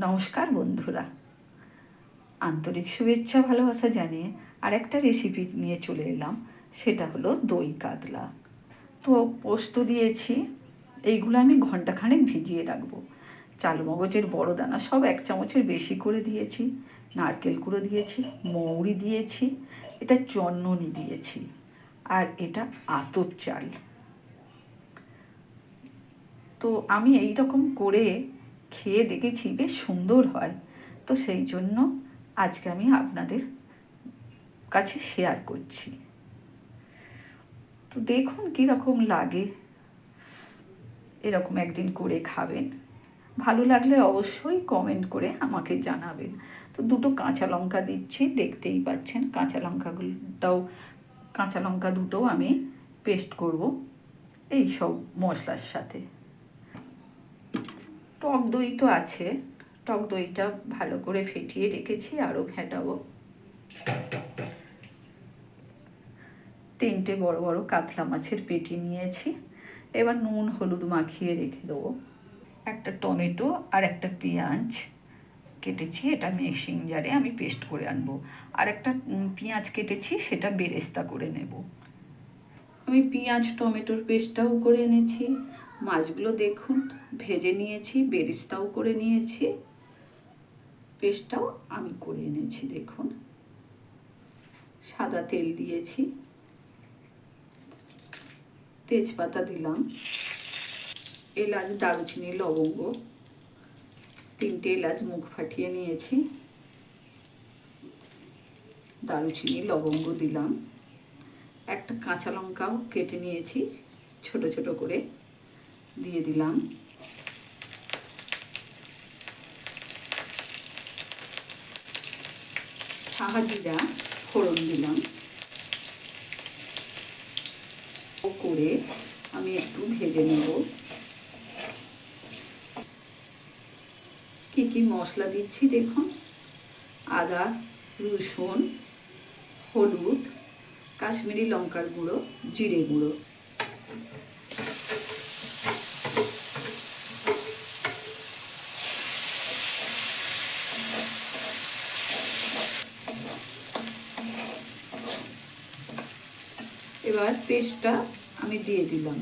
নমস্কার বন্ধুরা। আন্তরিক শুভেচ্ছা, ভালোবাসা জানিয়ে আর একটা রেসিপি নিয়ে চলে এলাম, সেটা হলো দই কাতলা। তো পোস্ত দিয়েছি, এইগুলো আমি ঘন্টাখানেক ভিজিয়ে রাখব। চাল মগজের বড় দানা সব এক চামচের বেশি করে দিয়েছি, নারকেল কুড়ো দিয়েছি, মৌরি দিয়েছি, এটা চন্দনি দিয়েছি, আর এটা আতপ চাল। তো আমি এই রকম করে খেয়ে দেখেছি, বেশ সুন্দর হয়। তো সেই জন্য আজকে আমি আপনাদের কাছে শেয়ার করছি। তো দেখুন কীরকম লাগে। এরকম একদিন করে খাবেন। ভালো লাগলে অবশ্যই কমেন্ট করে আমাকে জানাবেন। তো দুটো কাঁচা লঙ্কা দিচ্ছি, দেখতেই পাচ্ছেন কাঁচা লঙ্কাগুলোটাও, কাঁচা লঙ্কা দুটোও আমি পেস্ট করব। এই সব মশলার সাথে। টক দই তো আছে। টক দইটা ভালো করে ফেটিয়ে রেখেছি আরও ফেটাবো। তিনটে বড় বড় কাতলা মাছের পেটি নিয়েছি। এবার নুন, হলুদ মাখিয়ে রেখে দেবো। একটা টমেটো আর একটা পেঁয়াজ কেটেছি, এটা মিক্সিং জারে আমি পেস্ট করে আনব। আর একটা পেঁয়াজ কেটেছি, সেটা বেরেস্তা করে নেব। আমি পেঁয়াজ, টমেটোর পেস্টটাও করে এনেছি। মাছগুলো দেখুন, ভেজে নিয়েছি, বেরিস্তাও করে নিয়েছি। পেস্টটাও আমি করে এনেছি, দেখুন। সাদা তেল দিয়েছি। তেজপাতা দিলাম। এলাচ, দারুচিনি, লবঙ্গ, তিনটে এলাচ মুখ ফাটিয়ে নিয়েছি। দারুচিনি, লবঙ্গ দিলাম। একটা কাঁচা লঙ্কাও কেটে নিয়েছি, ছোট ছোট করে। দিয়ে দিলাম। সাহাজিরা ফোড়ন দিলাম। করে আমি একটু ভেজে নেব। কি কি মশলা দিচ্ছি দেখুন? আদা, রসুন, হলুদ, কাশ্মীরি লঙ্কার গুঁড়ো, জিরে গুঁড়ো। এবার পেস্টটা আমি দিয়ে দিলাম।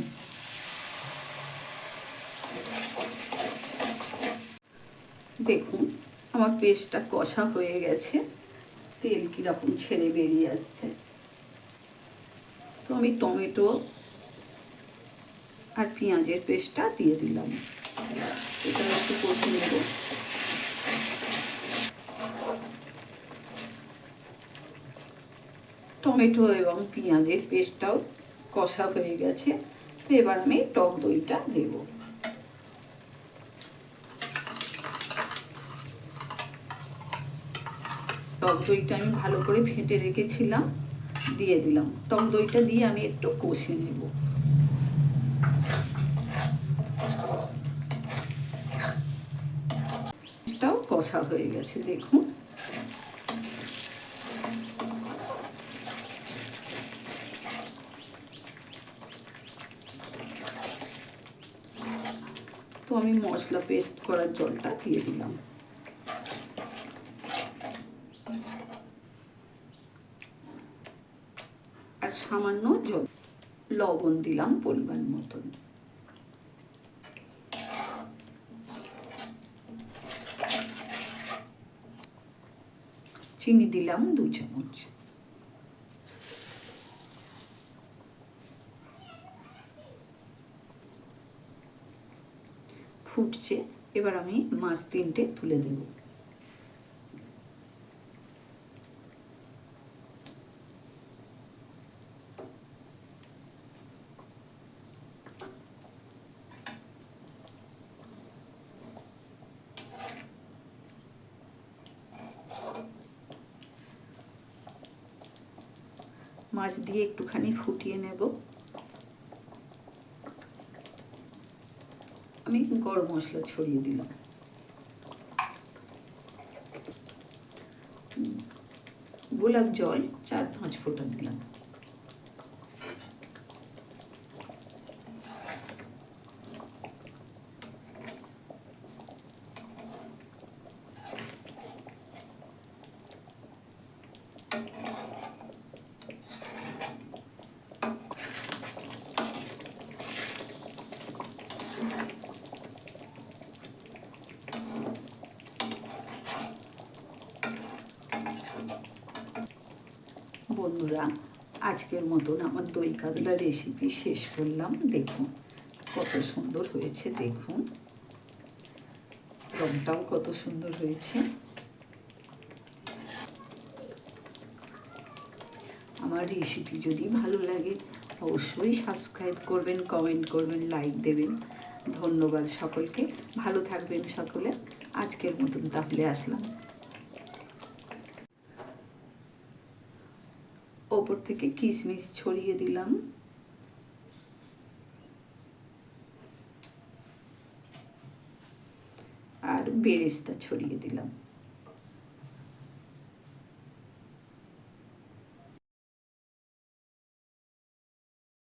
দেখুন, আমার পেস্টটা কষা হয়ে গেছে। তেল কীরকম ছেড়ে বেরিয়ে আসছে। তো আমি টমেটো আর পেঁয়াজের পেস্টটা দিয়ে দিলাম। এটা একটু কষে নেব। টমেটো এবং পেঁয়াজের পেস্টটাও কষা হয়ে গেছে। তো এবার আমি টক দইটা দেব। টক দইটা আমি ভালো করে ফেটে রেখেছিলাম, দিয়ে দিলাম। টক দইটা দিয়ে আমি একটু কষে নেব। কষা হয়ে গেছে, দেখুন। তো আমি মশলা পেস্ট করার জলটা দিয়ে দিলাম। আর সামান্য জল, লবণ দিলাম পরিমাণ মতন। চিনি দিলাম দু চামচ। ফুটছে এবার আমি মাছ তিনটে তুলে দেব। মাছ দিয়ে একটুখানি ফুটিয়ে নেব। আমি গরম মশলা ছড়িয়ে দিলাম। গোলাপ জল চার পাঁচ ফোঁটা দিলাম। বন্ধুরা, আজকের মতন আমার দই কাতলা রেসিপি শেষ করলাম। দেখুন কত সুন্দর হয়েছে, দেখুন। রংটাও কত সুন্দর হয়েছে। আমার রেসিপি যদি ভালো লাগে, অবশ্যই সাবস্ক্রাইব করবেন কমেন্ট করবেন লাইক দেবেন। ধন্যবাদ সকলকে। ভালো থাকবেন সকলে। আজকের মতন তাহলে আসলাম। ওপর থেকে কিশমিশ ছড়িয়ে দিলাম। আর বেরেস্তা ছড়িয়ে দিলাম।